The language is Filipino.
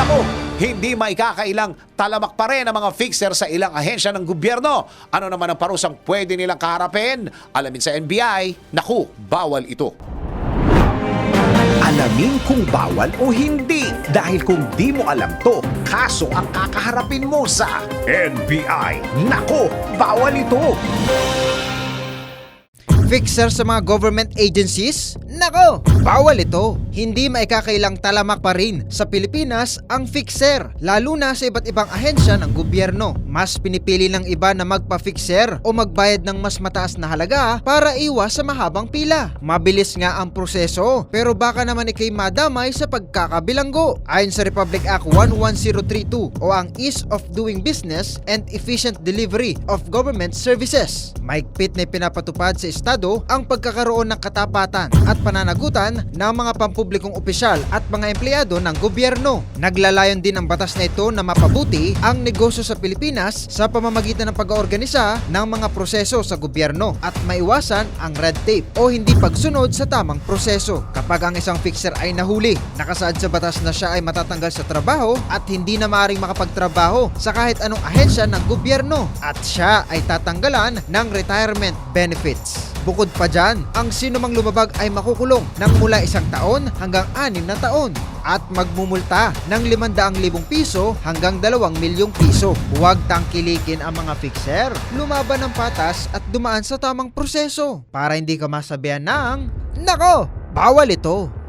Naku, hindi maikakailang talamak pa rin ang mga fixer sa ilang ahensya ng gobyerno. Ano naman ang parusang pwede nilang kaharapin? Alamin sa NBI, naku, bawal ito. Alamin kung bawal o hindi. Dahil kung di mo alam to, kaso ang kakaharapin mo sa NBI. Nako, bawal ito. Fixer sa mga government agencies? Nako, bawal ito. Hindi maikakailang talamak pa rin sa Pilipinas ang fixer, lalo na sa iba't ibang ahensya ng gobyerno. Mas pinipili ng iba na magpa-fixer o magbayad ng mas mataas na halaga para iwas sa mahabang pila. Mabilis nga ang proseso, pero baka naman ikay madamay sa pagkakabilanggo. Ayon sa Republic Act 11032 o ang Ease of Doing Business and Efficient Delivery of Government Services. Maigpit na pinapatupad sa Estado ang pagkakaroon ng katapatan at pananagutan ng mga pampublikong opisyal at mga empleyado ng gobyerno. Naglalayon din ang batas na ito na mapabuti ang negosyo sa Pilipinas sa pamamagitan ng pag-oorganisa ng mga proseso sa gobyerno at maiwasan ang red tape o hindi pagsunod sa tamang proseso. Kapag ang isang fixer ay nahuli, nakasaad sa batas na siya ay matatanggal sa trabaho at hindi na maaaring makapagtrabaho sa kahit anong ahensya ng gobyerno at siya ay tatanggalan ng retirement benefits. Bukod pa dyan, ang sinumang lumabag ay makukulong ng mula isang taon hanggang anim na taon at magmumulta ng 500,000 piso hanggang 2 milyong piso. Huwag tangkilikin ang mga fixer, lumaban ng patas at dumaan sa tamang proseso para hindi ka masabihan ng, Nako, bawal ito!